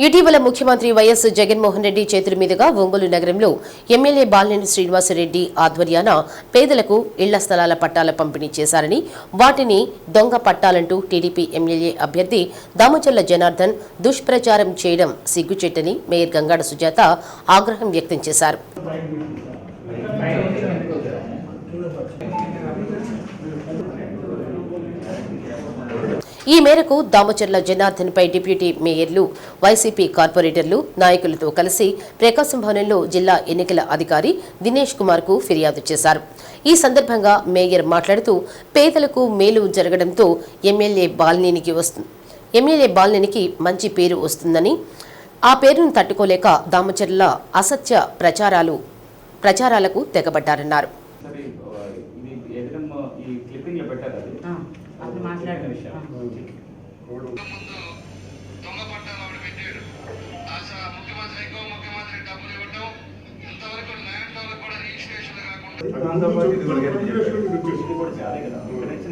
ఇటీవల ముఖ్యమంత్రి వైఎస్ జగన్మోహన్ రెడ్డి చేతుల మీదుగా ఒంగోలు నగరంలో ఎమ్మెల్యే బాలినేని శ్రీనివాసరెడ్డి ఆధ్వర్యాన పేదలకు ఇళ్ళ స్థలాల పట్టాల పంపిణీ చేశారని వాటిని దొంగ పట్టాలంటూ టీడీపీ ఎమ్మెల్యే అభ్యర్థి దామచల్ల జనార్దన్ దుష్ప్రచారం చేయడం సిగ్గుచేటని మేయర్ గంగాడ సుజాత ఆగ్రహం వ్యక్తం చేశారు. ఈ మేరకు దామచర్ల జనార్దన్ పై డిప్యూటీ మేయర్లు వైసీపీ కార్పొరేటర్లు నాయకులతో కలిసి ప్రకాశం భవనంలో జిల్లా ఎన్నికల అధికారి దినేష్ కుమార్కు ఫిర్యాదు చేశారు. ఈ సందర్భంగా మేయర్ మాట్లాడుతూ పేదలకు మేలు జరగడంతో ఎమ్మెల్యే బాలినేనికి వస్తుంది ఎమ్మెల్యే బాలినేనికి మంచి పేరు వస్తుందని ఆ పేరును తట్టుకోలేక దామచర్ల అసత్య ప్రచారాలు ప్రచారాలకు తెగబడ్డారన్నారు. ఆ, దొంగ పట్టాలు ఆవిడ పెట్టాడు. ముఖ్యమంత్రి ముఖ్యమంత్రి డబ్బులు ఇవ్వటం ఇంతవరకు ల్యాండ్ వాళ్ళకు కూడా రిజిస్ట్రేషన్ కాకుండా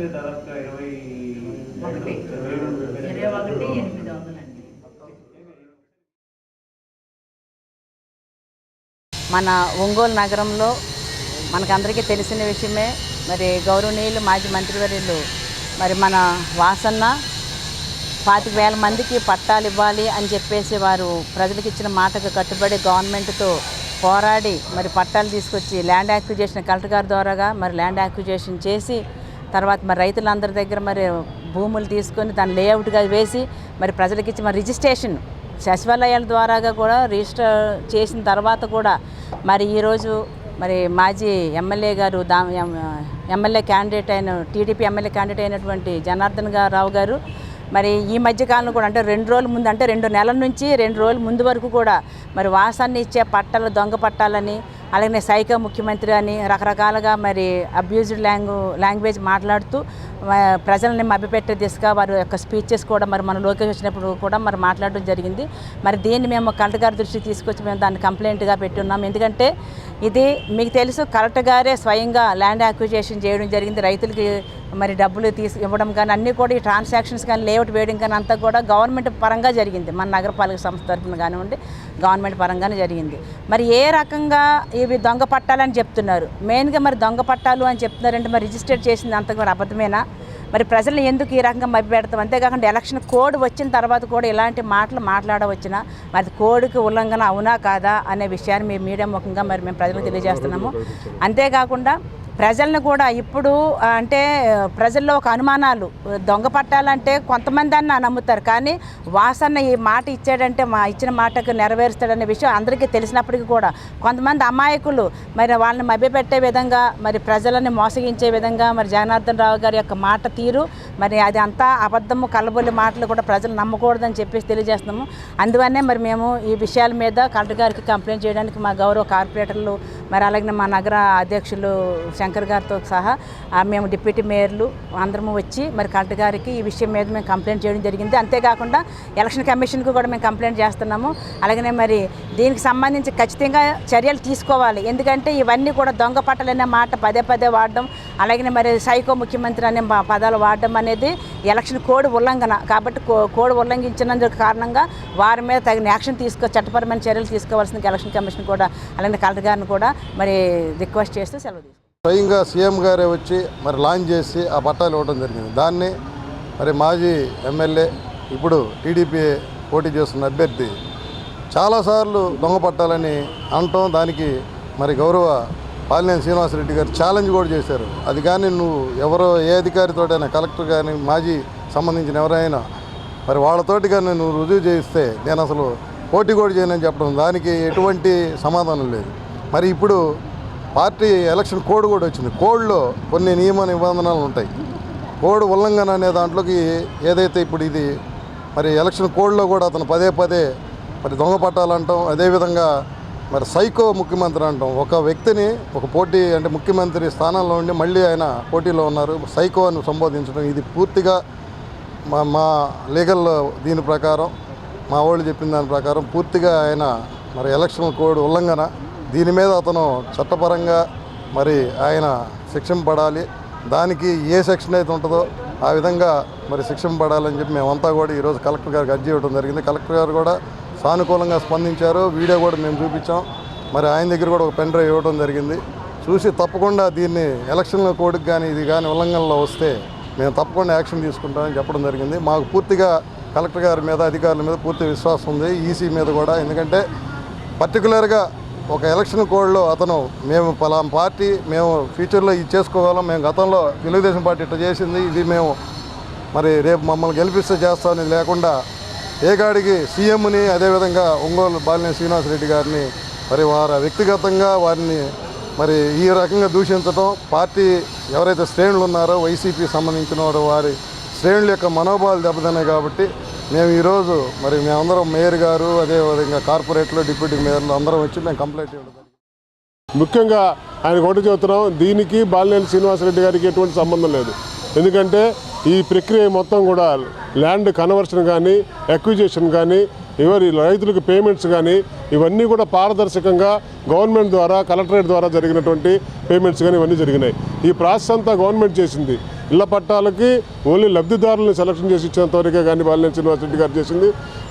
దాదాపుగా ఇరవై ఇరవై ఎనిమిది వందలండి మన ఒంగోలు నగరంలో మనకందరికీ తెలిసిన విషయమే మరి గౌరవనీయులు మాజీ మంత్రివర్యులు మరి మన వాసన్న పాతిక వేల మందికి పట్టాలు ఇవ్వాలి అని చెప్పేసి వారు ప్రజలకు ఇచ్చిన మాటకు కట్టుబడి గవర్నమెంట్తో పోరాడి మరి పట్టాలు తీసుకొచ్చి ల్యాండ్ యాక్విజేషన్ కలెక్టర్ గారి ద్వారాగా మరి ల్యాండ్ యాక్విజేషన్ చేసి తర్వాత మరి రైతులందరి దగ్గర మరి భూములు తీసుకొని దాన్ని లేఅవుట్గా వేసి మరి ప్రజలకు ఇచ్చి మరి రిజిస్ట్రేషన్ సచివాలయాల ద్వారాగా కూడా రిజిస్టర్ చేసిన తర్వాత కూడా మరి ఈరోజు మరి మాజీ ఎమ్మెల్యే గారు దా ఎం- ఎమ్మెల్యే క్యాండిడేట్ అయిన టీడీపీ ఎమ్మెల్యే క్యాండిడేట్ అయినటువంటి జనార్దన్ గారు రావు గారు మరి ఈ మధ్యకాలంలో కూడా అంటే రెండు రోజుల ముందు అంటే రెండు నెలల నుంచి రెండు రోజుల ముందు వరకు కూడా మరి వాసాన్ని ఇచ్చే పట్టాలు దొంగ పట్టాలని అలాగే సైకో ముఖ్యమంత్రి అని రకరకాలుగా మరి అబ్యూజ్డ్ లాంగ్వే లాంగ్వేజ్ మాట్లాడుతూ ప్రజలని ప్రజల్ని మభ్యపెట్టే దిశగా వారి యొక్క స్పీచెస్ కూడా మరి మన లోకేష్ వచ్చినప్పుడు కూడా మరి మాట్లాడడం జరిగింది. మరి దీన్ని మేము కలెక్టర్ గారి దృష్టికి తీసుకొచ్చి మేము దాన్ని కంప్లైంట్గా పెట్టున్నాం. ఎందుకంటే ఇది మీకు తెలుసు కలెక్టర్ గారే స్వయంగా ల్యాండ్ అక్విజేషన్ చేయడం జరిగింది. రైతులకి మరి డబ్బులు తీసి ఇవ్వడం కానీ అన్నీ కూడా ఈ ట్రాన్సాక్షన్స్ కానీ లేఅవుట్ వేయడం కానీ అంతా కూడా గవర్నమెంట్ పరంగా జరిగింది. మన నగరపాలక సంస్థ తరఫున కానివ్వండి గవర్నమెంట్ పరంగానే జరిగింది. మరి ఏ రకంగా ఇవి దొంగ పట్టాలని చెప్తున్నారు? మెయిన్గా మరి దొంగ పట్టాలు అని చెప్తున్నారంటే మరి రిజిస్టర్ చేసింది అంత కూడా అబద్ధమేనా? మరి ప్రజలను ఎందుకు ఈ రకంగా మభ్యపెడతాం? అంతేకాకుండా ఎలక్షన్ కోడ్ వచ్చిన తర్వాత కూడా ఇలాంటి మాటలు మాట్లాడవచ్చినా? మరి కోడ్కి ఉల్లంఘన అవునా కాదా? అనే విషయాన్ని మీ మీడియా ముఖంగా మరి మేము ప్రజలకు తెలియజేస్తున్నాము. అంతేకాకుండా ప్రజలను కూడా ఇప్పుడు అంటే ప్రజల్లో ఒక అనుమానాలు. దొంగ పట్టాలంటే కొంతమంది అన్న నమ్ముతారు. కానీ వాసన్న ఈ మాట ఇచ్చాడంటే మా ఇచ్చిన మాటకు నెరవేరుస్తాడనే విషయం అందరికీ తెలిసినప్పటికీ కూడా కొంతమంది అమాయకులు మరి వాళ్ళని మభ్యపెట్టే విధంగా మరి ప్రజలని మోసగించే విధంగా మరి జగన్నాథన్ రావు గారి యొక్క మాట తీరు మరి అది అంతా అబద్ధము కలబొల్లి మాటలు కూడా ప్రజలు నమ్మకూడదని చెప్పేసి తెలియజేస్తున్నాము. అందువల్లనే మరి మేము ఈ విషయాల మీద కలెక్టర్ గారికి కంప్లైంట్ చేయడానికి మా గౌరవ కార్పొరేటర్లు మరి అలాగే మా నగర అధ్యక్షులు శంకర్ శంకర్ గారితో సహా మేము డిప్యూటీ మేయర్లు అందరము వచ్చి మరి కలెక్టర్ గారికి ఈ విషయం మీద మేము కంప్లైంట్ చేయడం జరిగింది. అంతేకాకుండా ఎలక్షన్ కమిషన్కు కూడా మేము కంప్లైంట్ చేస్తున్నాము. అలాగనే మరి దీనికి సంబంధించి ఖచ్చితంగా చర్యలు తీసుకోవాలి. ఎందుకంటే ఇవన్నీ కూడా దొంగ పట్టలనే మాట పదే పదే వాడడం అలాగే మరి సైకో ముఖ్యమంత్రి అనే పదాలు వాడడం అనేది ఎలక్షన్ కోడ్ ఉల్లంఘన. కాబట్టి కో- కోడ్ ఉల్లంఘించినందుకు కారణంగా వారి మీద తగిన యాక్షన్ తీసుకో చట్టపరమైన చర్యలు తీసుకోవాల్సిన ఎలక్షన్ కమిషన్ కూడా అలాగే కలెక్టర్ గారిని కూడా మరి రిక్వెస్ట్ చేస్తే సెలవు తీసుకుంటాం స్వయంగా సీఎం గారే వచ్చి మరి లాంచ్ చేసి ఆ పట్టాలు ఇవ్వడం జరిగింది. దాన్ని మరి మాజీ ఎమ్మెల్యే ఇప్పుడు టీడీపీ పోటీ చేస్తున్న అభ్యర్థి చాలాసార్లు దొంగ పట్టాలని అనటం దానికి మరి గౌరవ పాలినేని శ్రీనివాసరెడ్డి గారు ఛాలెంజ్ కూడా చేశారు. అది కానీ నువ్వు ఎవరో ఏ అధికారితోటైనా కలెక్టర్ కానీ మాజీ సంబంధించిన ఎవరైనా మరి వాళ్ళతోటి కానీ నువ్వు రుజువు చేయిస్తే నేను అసలు పోటీ కూడా చేయనని చెప్పడం దానికి ఎటువంటి సమాధానం లేదు. మరి ఇప్పుడు పార్టీ ఎలక్షన్ కోడ్ కూడా వచ్చింది. కోడ్లో కొన్ని నియమ నిబంధనలు ఉంటాయి. కోడ్ ఉల్లంఘన అనే దాంట్లోకి ఏదైతే ఇప్పుడు ఇది మరి ఎలక్షన్ కోడ్లో కూడా అతను పదే పదే మరి దొంగ పట్టాలంటాం అదేవిధంగా మరి సైకో ముఖ్యమంత్రి అంటాం. ఒక వ్యక్తిని ఒక పోటీ అంటే ముఖ్యమంత్రి స్థానంలో ఉండి మళ్ళీ ఆయన పోటీలో ఉన్నారు. సైకో అని సంబోధించడం ఇది పూర్తిగా మా మా లీగల్ దీని ప్రకారం మా వాళ్ళు చెప్పిన దాని ప్రకారం పూర్తిగా ఆయన మరి ఎలక్షన్ కోడ్ ఉల్లంఘన. దీని మీద అతను చట్టపరంగా మరి ఆయన శిక్షింపబడాలి దానికి ఏ సెక్షన్ అయితే ఉంటుందో ఆ విధంగా మరి శిక్షింపబడాలని చెప్పి మేమంతా కూడా ఈరోజు కలెక్టర్ గారికి అర్జీ ఇవ్వడం జరిగింది. కలెక్టర్ గారు కూడా సానుకూలంగా స్పందించారు. వీడియో కూడా మేము చూపించాం. మరి ఆయన దగ్గర కూడా ఒక పెన్ డ్రైవ్ ఇవ్వడం జరిగింది. చూసి తప్పకుండా దీన్ని ఎలక్షన్ కోడ్కి కానీ ఇది కానీ ఉల్లంఘనలో వస్తే మేము తప్పకుండా యాక్షన్ తీసుకుంటామని చెప్పడం జరిగింది. మాకు పూర్తిగా కలెక్టర్ గారి మీద అధికారుల మీద పూర్తి విశ్వాసం ఉంది. ఈసీ మీద కూడా. ఎందుకంటే పర్టికులర్గా ఒక ఎలక్షన్ కోడ్లో అతను మేము పలాం పార్టీ మేము ఫ్యూచర్లో ఇది చేసుకోగలం మేము గతంలో తెలుగుదేశం పార్టీ ఇట్లా చేసింది ఇది మేము మరి రేపు మమ్మల్ని గెలిపిస్తే చేస్తామని లేకుండా ఏగాడికి సీఎంని అదేవిధంగా ఒంగోలు బాలినేని శ్రీనివాసరెడ్డి గారిని మరి వారి వ్యక్తిగతంగా వారిని మరి ఈ రకంగా దూషించడం పార్టీ ఎవరైతే శ్రేణులు ఉన్నారో వైసీపీ సంబంధించిన వారు వారి శ్రేణుల యొక్క మనోభావాలు దెబ్బతిన్నాయి కాబట్టి మేము ఈరోజు మరి మేమందరం మేయర్ గారు అదేవిధంగా కార్పొరేట్లు డిప్యూటీ మేయర్లు అందరం వచ్చి మేము కంప్లైంట్ ఇవ్వడం ముఖ్యంగా ఆయన ఒకటి చెబుతున్నాం దీనికి బాలినేని శ్రీనివాసరెడ్డి గారికి ఎటువంటి సంబంధం లేదు. ఎందుకంటే ఈ ప్రక్రియ మొత్తం కూడా ల్యాండ్ కన్వర్షన్ కానీ అక్విజేషన్ కానీ ఎవరి రైతులకు పేమెంట్స్ కానీ ఇవన్నీ కూడా పారదర్శకంగా గవర్నమెంట్ ద్వారా కలెక్టరేట్ ద్వారా జరిగినటువంటి పేమెంట్స్ కానీ ఇవన్నీ జరిగినాయి. ఈ ప్రాసెస్ అంతా గవర్నమెంట్ చేసింది. ఇళ్ళ పట్టాలకి ఓన్లీ లబ్ధిదారులను సెలక్షన్ చేసి ఇచ్చినంత వరకే కానీ బాలినేని శ్రీనివాసరెడ్డి గారు చేసింది.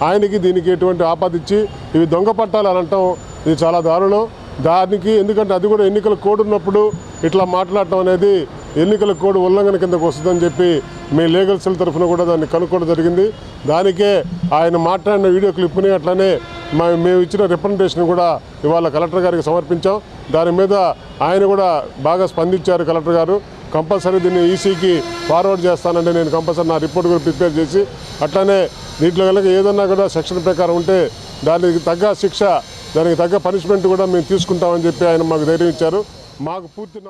ఆయనకి దీనికి ఎటువంటి ఆపదిచ్చి ఇవి దొంగ పట్టాలు అని అంటాం. ఇది చాలా దారుణం. దానికి ఎందుకంటే అది కూడా ఎన్నికల కోడ్ ఉన్నప్పుడు ఇట్లా మాట్లాడటం అనేది ఎన్నికల కోడ్ ఉల్లంఘన కిందకు వస్తుందని చెప్పి మీ లీగల్ సెల్ తరఫున కూడా దాన్ని కనుక్కోవడం జరిగింది. దానికే ఆయన మాట్లాడిన వీడియో క్లిప్ని అట్లనే మేము ఇచ్చిన రిప్రజెంటేషన్ కూడా ఇవాళ కలెక్టర్ గారికి సమర్పించాం. దాని మీద ఆయన కూడా బాగా స్పందించారు కలెక్టర్ గారు. కంపల్సరీ దీన్ని ఈసీకి ఫార్వర్డ్ చేస్తానంటే నేను కంపల్సరీ నా రిపోర్ట్ కూడా ప్రిపేర్ చేసి అట్లనే దీంట్లో కనుక ఏదన్నా కూడా సెక్షన్ ప్రకారం ఉంటే దానికి తగ్గ శిక్ష దానికి తగ్గ పనిష్మెంట్ కూడా మేము తీసుకుంటామని చెప్పి ఆయన మాకు ధైర్యం ఇచ్చారు. మాకు పూర్తి